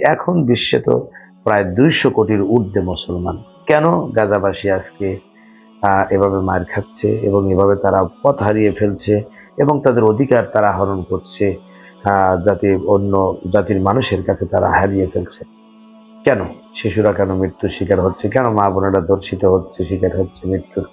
এখন বিশ্বে তো প্রায় দুইশো কোটির ঊর্ধ্বে মুসলমান। কেন গাজাবাসী আজকে এভাবে মার খাচ্ছে এবং এভাবে তারা পথ হারিয়ে ফেলছে এবং তাদের অধিকার তারা হরণ করছে জাতি অন্য জাতির মানুষের কাছে তারা হারিয়ে ফেলছে? কেন? শিশুরা কেন মৃত্যুর শিকার হচ্ছে? কেন মা বোনেরা দর্শিত হচ্ছে, শিকার হচ্ছে মৃত্যুর?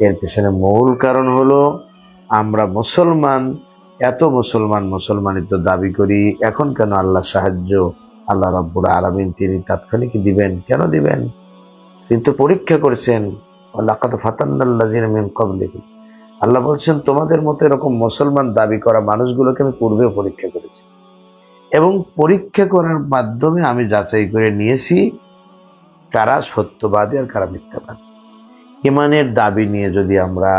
এর পেছনে মূল কারণ হলো, আমরা মুসলমান, এত মুসলমান মুসলমানিত্ব দাবি করি, এখন কেন আল্লাহ সাহায্য আল্লাহ রব্বুর আলমিন তিনি তাৎক্ষণিক দিবেন। কেন দিবেন? কিন্তু পরীক্ষা করেছেন। মিন ক্বাবলিকুম আল্লাহ বলছেন, তোমাদের মতো এরকম মুসলমান দাবি করা মানুষগুলোকে আমি পূর্বে পরীক্ষা করেছি। এবং পরীক্ষা করার মাধ্যমে আমি যাচাই করে নিয়েছি কারা সত্যবাদী আর কারা মিথ্যাবাদী। ইমানের দাবি নিয়ে যদি আমরা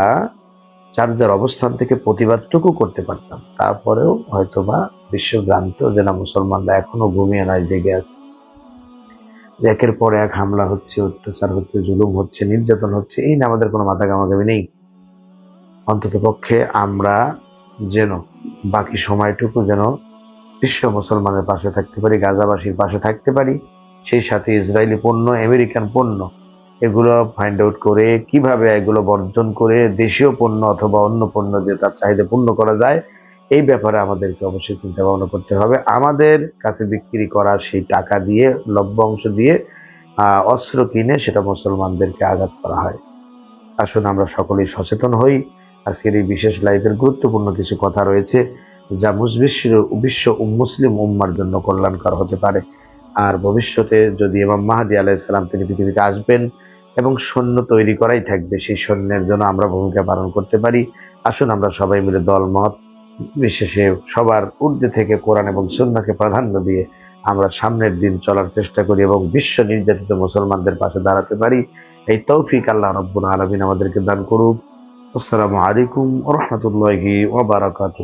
যার অবস্থান থেকে প্রতিবাদটুকু করতে পারতাম, তারপরেও হয়তোবা বিশ্বভ্রান্ত যে মুসলমানরা এখনও ঘুমিয়ে নয়, জেগে আছে। একের পর এক হামলা হচ্ছে, অত্যাচার হচ্ছে, জুলুম হচ্ছে, নির্যাতন হচ্ছে, এই না আমাদের কোনো মাথা গামাগামি নেই। অন্তত পক্ষে আমরা যেন বাকি সময়টুকু যেন বিশ্ব মুসলমানের পাশে থাকতে পারি, গাজাবাসীর পাশে থাকতে পারি, সেই সাথে ইসরায়েলি পণ্য, আমেরিকান পণ্য, এগুলো ফাইন্ড আউট করে কীভাবে এগুলো বর্জন করে দেশীয় পণ্য অথবা অন্য পণ্য দিয়ে তার চাহিদা পূর্ণ করা যায় এই ব্যাপারে আমাদেরকে অবশ্যই চিন্তা ভাবনা করতে হবে। আমাদের কাছে বিক্রি করা সেই টাকা দিয়ে লভ্য অংশ দিয়ে অস্ত্র কিনে সেটা মুসলমানদেরকে আঘাত করা হয়। আসুন আমরা সকলেই সচেতন হই। আজকের এই বিশেষ লাইভের গুরুত্বপূর্ণ কিছু কথা রয়েছে, যা বিশ্ব বিশ্ব মুসলিম উম্মার জন্য কল্যাণকর হতে পারে। আর ভবিষ্যতে যদি ইমাম মাহাদি আলাইসালাম তিনি পৃথিবীতে আসবেন এবং সৈন্য তৈরি করাই থাকবে, সেই সৈন্যের জন্য আমরা ভূমিকা পালন করতে পারি। আসুন আমরা সবাই মিলে দলমত বিশেষে সবার ঊর্ধ্বে থেকে কোরআন এবং সুন্নাকে প্রাধান্য দিয়ে আমরা সামনের দিন চলার চেষ্টা করি এবং বিশ্ব নির্যাতিত মুসলমানদের পাশে দাঁড়াতে পারি। এই তৌফিক আল্লাহ রব্বুল আলমিন আমাদেরকে দান করুক। আসসালামু আলাইকুম রহমতুল্লাহি ওবারাকাতুহ